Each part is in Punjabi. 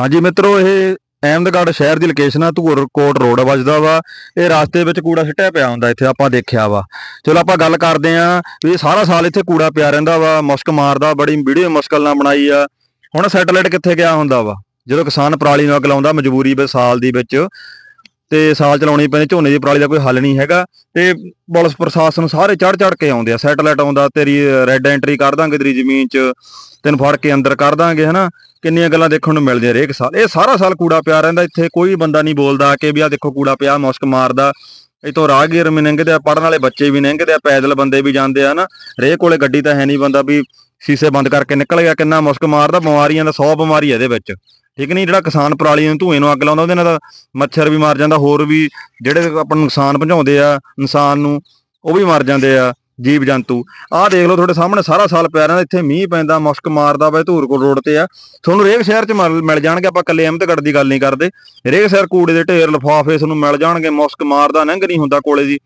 ਹਾਂਜੀ ਮਿੱਤਰੋ, ਇਹ ਅਹਿਮਦਗੜ੍ਹ ਸ਼ਹਿਰ ਦੀ ਲੋਕੇਸ਼ਨ ਆ ਧੂਰ ਕੋਟ ਰੋਡ ਵੱਜਦਾ ਵਾ। ਇਹ ਰਸਤੇ ਵਿੱਚ ਕੂੜਾ ਸਿੱਟਿਆ ਪਿਆ ਹੁੰਦਾ, ਇੱਥੇ ਆਪਾਂ ਦੇਖਿਆ ਵਾ। ਚਲੋ ਆਪਾਂ ਗੱਲ ਕਰਦੇ ਆਂ ਵੀ ਸਾਰਾ ਸਾਲ ਇੱਥੇ ਕੂੜਾ ਪਿਆ ਰਹਿੰਦਾ ਵਾ, ਮੁਸ਼ਕ ਮਾਰਦਾ, ਬੜੀ ਵੀਡੀਓ ਮੁਸ਼ਕਲ ਨਾਲ ਬਣਾਈ ਆ। ਹੁਣ ਸੈਟਲਾਈਟ ਕਿੱਥੇ ਗਿਆ ਹੁੰਦਾ ਵਾ? ਜਦੋਂ ਕਿਸਾਨ ਪਰਾਲੀ ਨੂੰ ਅੱਗ ਲਾਉਂਦਾ, ਮਜਬੂਰੀ ਵਿੱਚ, ਸਾਲ ਦੀ ਵਿੱਚ, ਤੇ ਸਾਲ ਚਲਾਉਣੀ ਪੈਂਦੀ, ਝੋਨੇ ਦੀ ਪਰਾਲੀ ਦਾ ਕੋਈ ਹੱਲ ਨਹੀਂ ਹੈਗਾ। ਤੇ ਪੁਲਿਸ ਪ੍ਰਸ਼ਾਸਨ ਸਾਰੇ ਚੜ ਚੜ ਕੇ ਆਉਂਦੇ ਆ। ਸੈਟਲਾਈਟ ਆਉਂਦਾ, ਤੇਰੀ ਰੈੱਡ ਐਂਟਰੀ ਕਰ ਦਾਂਗੇ ਤੇਰੀ ਜ਼ਮੀਨ 'ਚ, ਤੈਨੂੰ ਫੜ ਕੇ ਅੰਦਰ ਕਰ ਦਾਂਗੇ, ਹਨਾ? ਕਿੰਨੀਆਂ ਗੱਲਾਂ ਦੇਖਣ ਨੂੰ ਮਿਲਦੀਆਂ ਹਰੇਕ ਸਾਲ। ਇਹ ਸਾਰਾ ਸਾਲ ਕੂੜਾ ਪਿਆ ਰਹਿੰਦਾ, ਇੱਥੇ ਕੋਈ ਬੰਦਾ ਨਹੀਂ ਬੋਲਦਾ ਕਿ ਵੀ ਆ ਦੇਖੋ ਕੂੜਾ ਪਿਆ, ਮੁਸ਼ਕ ਮਾਰਦਾ। ਇਤੋਂ ਰਾਹਗੀਰ ਵੀ ਲੰਘਦੇ ਆ ਪੜਨ ਵਾਲੇ ਬੱਚੇ ਵੀ ਲੰਘਦੇ ਆ, ਪੈਦਲ ਬੰਦੇ ਵੀ ਜਾਂਦੇ ਆ ਨਾ ਹਰੇਕ ਕੋਲੇ ਗੱਡੀ ਤਾਂ ਹੈ ਨਹੀਂ ਬੰਦਾ ਵੀ ਸ਼ੀਸ਼ੇ ਬੰਦ ਕਰਕੇ ਨਿਕਲ ਗਿਆ, ਕਿੰਨਾ ਮੁਸ਼ਕ ਮਾਰਦਾ, ਬਿਮਾਰੀਆਂ ਦਾ 100 ਬਿਮਾਰੀ ਇਹਦੇ ਵਿੱਚ। ਠੀਕ ਨਹੀਂ, ਜਿਹੜਾ ਕਿਸਾਨ ਪਰਾਲੀ ਨੂੰ ਧੂਏ ਨੂੰ ਅੱਗ ਲਾਉਂਦਾ, ਉਹਦੇ ਨਾਲ ਤਾਂ ਮੱਛਰ ਵੀ ਮਰ ਜਾਂਦਾ, ਹੋਰ ਵੀ ਜਿਹੜੇ ਆਪਾਂ ਨੂੰ ਨੁਕਸਾਨ ਪਹੁੰਚਾਉਂਦੇ ਆ, ਇਨਸਾਨ ਨੂੰ, ਉਹ ਵੀ ਮਰ ਜਾਂਦੇ ਆ। ਜੀਵ ਜੰਤੂ। ਆਹ ਦੇਖ ਲਓ ਤੁਹਾਡੇ ਸਾਹਮਣੇ ਸਾਰਾ ਸਾਲ ਪਿਆ ਰਹਿੰਦਾ, ਇੱਥੇ ਮੀਂਹ ਪੈਂਦਾ, ਮੁਸ਼ਕ ਮਾਰਦਾ ਵਾ, ਇਹ ਧੂਰਕੋਟ ਰੋਡ ਤੇ ਆ। ਤੁਹਾਨੂੰ ਹਰੇਕ ਸ਼ਹਿਰ 'ਚ ਮਿਲ ਜਾਣਗੇ, ਆਪਾਂ ਕੱਲੇ ਅਹਿਮਦਗੜ੍ਹ ਦੀ ਗੱਲ ਨਹੀਂ ਕਰਦੇ। ਹਰੇਕ ਸ਼ਹਿਰ ਕੂੜੇ ਦੇ ਢੇਰ ਲਿਫਾਫੇ ਤੁਹਾਨੂੰ ਮਿਲ ਜਾਣਗੇ, ਮੁਸ਼ਕ ਮਾਰਦਾ, ਨੰਗ ਨਹੀਂ ਹੁੰਦਾ ਕੋਲੇ ਦੀ।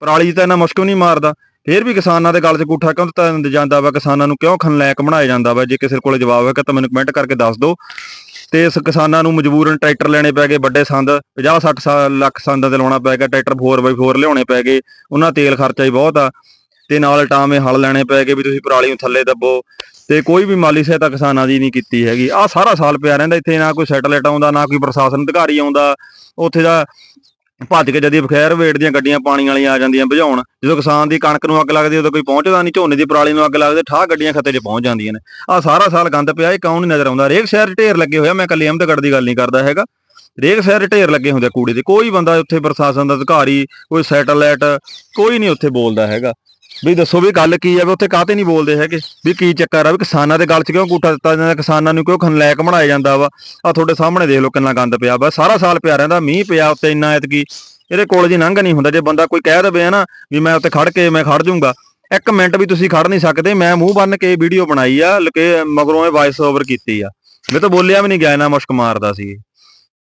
ਪਰਾਲੀ 'ਚ ਤਾਂ ਇੰਨਾ ਮੁਸ਼ਕ ਨਹੀਂ ਮਾਰਦਾ। ਫੇਰ ਵੀ ਕਿਸਾਨਾਂ ਦੇ ਗੱਲ 'ਚ ਗੂਠਾ ਕਿਉਂ ਦਿੱਤਾ ਜਾਂਦਾ ਵਾ? ਕਿਸਾਨਾਂ ਨੂੰ ਕਿਉਂ ਖਨਲੈਕ ਬਣਾਇਆ ਜਾਂਦਾ ਵਾ? ਜੇ ਕਿਸੇ ਕੋਲੇ ਜਵਾਬ ਹੈ ਤਾਂ ਮੈਨੂੰ ਕਮੈਂਟ ਕਰਕੇ ਦੱਸ ਦਿਓ। ਤੇ ਇਸ ਕਿਸਾਨਾਂ ਨੂੰ ਮਜਬੂਰਨ ਟਰੈਕਟਰ ਲੈਣੇ ਪੈ ਗਏ, ਵੱਡੇ ਸੰਦ 50 60 ਲੱਖ ਸੰਦਾਂ ਤੇ ਲਾਉਣਾ ਪੈ ਗਿਆ, ਟਰੈਕਟਰ 4x4 ਲਿਆਉਣੇ ਪੈ ਗਏ। ਉਹਨਾਂ ਤੇਲ ਖਰਚਾ ਹੀ ਬਹੁਤ ਆ। ਤੇ ਨਾਲ ਟਾਵੇਂ ਹਲ ਲੈਣੇ ਪੈ ਗਏ ਵੀ ਤੁਸੀਂ ਪਰਾਲੀ ਨੂੰ ਥੱਲੇ ਦੱਬੋ। ਤੇ ਕੋਈ ਵੀ ਮਾਲੀ ਸਹਾਇਤਾ ਕਿਸਾਨਾਂ ਦੀ ਨਹੀਂ ਕੀਤੀ ਹੈਗੀ। ਆ ਸਾਰਾ ਸਾਲ ਪਿਆ ਰਹਿੰਦਾ ਇੱਥੇ, ਨਾ ਕੋਈ ਸੈਟਲਾਈਟ ਆਉਂਦਾ, ਨਾ ਕੋਈ ਪ੍ਰਸ਼ਾਸਨ ਅਧਿਕਾਰੀ ਆਉਂਦਾ। ਉੱਥੇ ਦਾ ਭੱਜ ਕੇ ਜਦੀ ਬਖੈਰ ਵੇਟ ਦੀਆਂ ਗੱਡੀਆਂ ਪਾਣੀ ਵਾਲੀਆਂ ਆ ਜਾਂਦੀਆਂ ਬੁਝਾਉਣ ਜਦੋਂ ਕਿਸਾਨ ਦੀ ਕਣਕ ਨੂੰ ਅੱਗ ਲੱਗਦੀ, ਉਦੋਂ ਕੋਈ ਪਹੁੰਚਦਾ ਨਹੀਂ, ਝੋਨੇ ਦੀ ਪਰਾਲੀ ਨੂੰ ਅੱਗ ਲੱਗਦੇ, ਠਾਹ ਗੱਡੀਆਂ ਖੱਤੇ 'ਚ ਪਹੁੰਚ ਜਾਂਦੀਆਂ ਨੇ। ਆ ਸਾਰਾ ਸਾਲ ਗੰਦ ਪਿਆ, ਇਹ ਕੌਣ ਨਹੀਂ ਨਜ਼ਰ ਆਉਂਦਾ? ਰੇਕ ਸ਼ਹਿਰ ਢੇਰ ਲੱਗੇ ਹੋਇਆ ਮੈਂ ਕੱਲੀ ਅਹਿਮਦਗੜ੍ਹ ਦੀ ਗੱਲ ਨਹੀਂ ਕਰਦਾ ਹੈਗਾ। ਰੇਕ ਸ਼ਹਿਰ ਢੇਰ ਲੱਗੇ ਹੁੰਦੇ ਕੂੜੇ ਦੇ। ਕੋਈ ਬੰਦਾ ਉੱਥੇ ਪ੍ਰਸ਼ਾਸਨ ਦਾ ਅਧਿਕਾਰੀ, ਕੋਈ ਸੈਟਲਾਈਟ, ਕੋਈ ਨਹੀਂ ਉੱਥੇ ਬੋਲਦਾ ਹੈਗਾ। ਵੀ ਦੱਸੋ ਵੀ ਗੱਲ ਕੀ ਆ, ਵੀ ਉੱਥੇ ਕਾਹਤੇ ਨਹੀਂ ਬੋਲਦੇ ਹੈਗੇ? ਵੀ ਕੀ ਚੱਕਰ ਆ, ਵੀ ਕਿਸਾਨਾਂ ਦੇ ਗੱਲ 'ਚ ਕਿਉਂ ਗੂਠਾ ਦਿੱਤਾ ਜਾਂਦਾ, ਕਿਸਾਨਾਂ ਨੂੰ ਕਿਉਂ ਖਨਲੈਕ ਬਣਾਇਆ ਜਾਂਦਾ ਵਾ? ਆ ਤੁਹਾਡੇ ਸਾਹਮਣੇ ਦੇਖ ਲਓ ਕਿੰਨਾ ਗੰਦ ਪਿਆ ਵਾ। ਸਾਰਾ ਸਾਲ ਪਿਆ ਰਹਿੰਦਾ, ਮੀਂਹ ਪਿਆ ਉੱਤੇ ਇੰਨਾ ਐਤਕੀ। ਇਹਦੇ ਕੋਲ ਜੀ ਲੰਘ ਨਹੀਂ ਹੁੰਦਾ। ਜੇ ਬੰਦਾ ਕੋਈ ਕਹਿ ਦਵੇ ਨਾ ਵੀ ਮੈਂ ਉੱਤੇ ਖੜ ਕੇ, ਮੈਂ ਖੜ ਜਾਊਂਗਾ ਇੱਕ ਮਿੰਟ ਵੀ ਤੁਸੀਂ ਖੜ ਨਹੀਂ ਸਕਦੇ। ਮੈਂ ਮੂੰਹ ਬੰਨ ਕੇ ਵੀਡੀਓ ਬਣਾਈ ਆ, ਲਕੇ ਮਗਰੋਂ ਇਹ ਵਾਇਸ ਓਵਰ ਕੀਤੀ ਆ। ਮੈਂ ਤਾਂ ਬੋਲਿਆ ਵੀ ਨਹੀਂ ਗਿਆ ਨਾ ਮੁਸ਼ਕ ਮਾਰਦਾ ਸੀ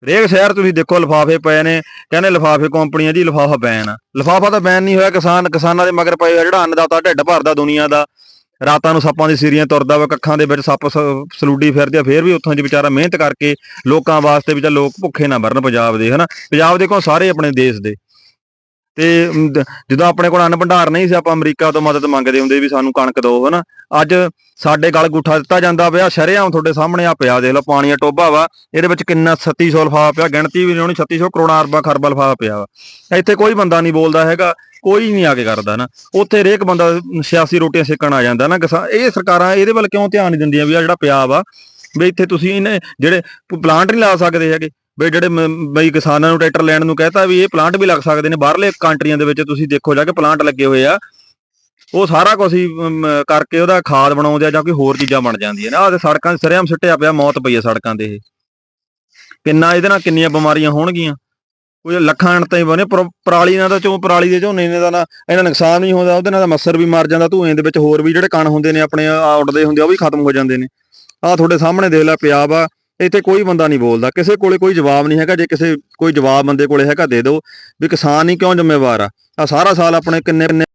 ਹਰੇਕ ਸ਼ਹਿਰ ਤੁਸੀਂ ਦੇਖੋ ਲਿਫਾਫੇ ਪਏ ਨੇ ਕਹਿੰਦੇ ਲਿਫਾਫੇ ਕੰਪਨੀਆਂ ਜੀ ਲਿਫਾਫਾ ਬੈਨ ਆ। ਲਿਫਾਫਾ ਤਾਂ ਬੈਨ ਨਹੀਂ ਹੋਇਆ ਕਿਸਾਨ ਕਿਸਾਨਾਂ ਦੇ ਮਗਰ ਪਏ ਹੋਏ ਆ, ਜਿਹੜਾ ਅੰਨਦਾਤਾ ਢਿੱਡ ਭਰਦਾ ਦੁਨੀਆ ਦਾ। ਰਾਤਾਂ ਨੂੰ ਸੱਪਾਂ ਦੀ ਸਿਰੀਆਂ ਤੁਰਦਾ ਵਾ ਕੱਖਾਂ ਦੇ ਵਿੱਚ ਸੱਪ ਸਲੂਡੀ ਫਿਰਦੇ ਆ ਫੇਰ ਵੀ ਉੱਥੋਂ ਜੀ ਵਿਚਾਰਾ ਮਿਹਨਤ ਕਰਕੇ ਲੋਕਾਂ ਵਾਸਤੇ ਵਿਚਾਰ ਲੋਕ ਭੁੱਖੇ ਨਾ ਮਰਨ ਪੰਜਾਬ ਦੇ ਹਨਾ? ਪੰਜਾਬ ਦੇ ਕੋਲ ਸਾਰੇ ਆਪਣੇ ਦੇਸ਼ ਦੇ। ਤੇ ਜਦੋਂ ਆਪਣੇ ਕੋਲ ਅੰਨ ਭੰਡਾਰ ਨਹੀਂ ਸੀ, ਆਪਾਂ ਅਮਰੀਕਾ ਤੋਂ ਮਦਦ ਮੰਗਦੇ ਹੁੰਦੇ ਵੀ ਸਾਨੂੰ ਕਣਕ ਦਿਓ, ਹਨਾ? ਅੱਜ ਸਾਡੇ ਗਲ ਗੁੱਠਾ ਦਿੱਤਾ ਜਾਂਦਾ ਪਿਆ, ਸ਼ਰੇਆਮ ਤੁਹਾਡੇ ਸਾਹਮਣੇ ਆ ਪਿਆ, ਦੇਖ ਲਓ, ਪਾਣੀ ਦਾ ਟੋਭਾ ਵਾ, ਇਹਦੇ ਵਿੱਚ ਕਿੰਨਾ 3600 ਲਫਾਫਾ ਪਿਆ, ਗਿਣਤੀ ਵੀ ਨਹੀਂ ਹੋਣੀ 3600 ਕਰੋੜਾਂ ਅਰਬਾਂ ਖਰਬਾਂ ਲਫਾਫਾ ਪਿਆ ਵਾ। ਇੱਥੇ ਕੋਈ ਬੰਦਾ ਨਹੀਂ ਬੋਲਦਾ ਹੈਗਾ, ਕੋਈ ਨਹੀਂ ਆ ਕੇ ਕਰਦਾ ਨਾ ਉੱਥੇ ਹਰੇਕ ਬੰਦਾ ਸਿਆਸੀ ਰੋਟੀਆਂ ਸੇਕਣ ਆ ਜਾਂਦਾ ਨਾ ਕਿਸਾ- ਇਹ ਸਰਕਾਰਾਂ ਇਹਦੇ ਵੱਲ ਕਿਉਂ ਧਿਆਨ ਨਹੀਂ ਦਿੰਦੀਆਂ ਵੀ ਆ ਜਿਹੜਾ ਪਿਆ ਵਾ, ਵੀ ਇੱਥੇ ਤੁਸੀਂ ਇਹਨੇ ਜਿਹੜੇ ਪਲਾਂਟ ਨਹੀਂ ਲਾ ਸਕਦੇ ਹੈਗੇ ਵੀ ਜਿਹੜੇ ਬਈ ਕਿਸਾਨਾਂ ਨੂੰ ਟਰੈਕਟਰ ਲੈਣ ਨੂੰ ਕਹਤਾ ਵੀ ਇਹ ਪਲਾਂਟ ਵੀ ਲੱਗ ਸਕਦੇ ਨੇ, ਬਾਹਰਲੇ ਕੰਟਰੀਆਂ ਦੇ ਵਿੱਚ ਤੁਸੀਂ ਦੇਖੋ ਜਾ ਕੇ ਪਲਾਂਟ ਲੱਗੇ ਹੋਏ ਆ। ਉਹ ਸਾਰਾ ਕੁਝ ਹੀ ਕਰਕੇ ਉਹਦਾ ਖਾਦ ਬਣਾਉਂਦੇ ਆ ਜਾਂ ਕੋਈ ਹੋਰ ਚੀਜ਼ਾਂ ਬਣ ਜਾਂਦੀਆਂ ਨੇ। ਆਹ ਤੇ ਸੜਕਾਂ 'ਤੇ ਸਰੇਆਮ ਸਿੱਟਿਆ ਪਿਆ, ਮੌਤ ਪਈ ਆ ਸੜਕਾਂ ਤੇ ਇਹ। ਕਿੰਨਾ ਇਹਦੇ ਨਾਲ ਕਿੰਨੀਆਂ ਬਿਮਾਰੀਆਂ ਹੋਣਗੀਆਂ। ਕੋਈ ਲੱਖਾਂ ਅਣਤਾਂ ਹੀ ਬਣੇ ਪਰਾਲੀ ਨਾਲ ਤਾਂ ਚੋਂ ਪਰਾਲੀ ਦੇ ਝੋਨੇ ਨੇ ਦਾ ਨਾ ਇਹਨਾਂ ਨੁਕਸਾਨ ਨਹੀਂ ਹੁੰਦਾ, ਉਹਦੇ ਨਾਲ ਤਾਂ ਮੱਛਰ ਵੀ ਮਰ ਜਾਂਦਾ, ਧੂਏ ਦੇ ਵਿੱਚ ਹੋਰ ਵੀ ਜਿਹੜੇ ਕਣ ਹੁੰਦੇ ਨੇ, ਆਪਣੇ ਆ ਉੱਡਦੇ ਹੁੰਦੇ ਆ, ਉਹ ਵੀ ਖਤਮ ਹੋ ਜਾਂਦੇ ਨੇ। ਆਹ ਤੁਹਾਡੇ ਸਾਹਮਣੇ ਦੇਖ ਲੈ ਪਿਆ ਵਾ ਇੱਥੇ ਕੋਈ ਬੰਦਾ ਨਹੀਂ ਬੋਲਦਾ, ਕਿਸੇ ਕੋਲੇ ਕੋਈ ਜਵਾਬ ਨਹੀਂ ਹੈਗਾ, ਜੇ ਕਿਸੇ, ਕੋਈ ਜਵਾਬ ਬੰਦੇ ਕੋਲੇ ਹੈਗਾ ਦੇ ਦਿਓ ਵੀ ਕਿਸਾਨ ਹੀ ਕਿਉਂ ਜ਼ਿੰਮੇਵਾਰ ਆ। ਆ ਸਾਰਾ ਸਾਲ ਆਪਣੇ ਕਿੰਨੇ ਕਿੰਨੇ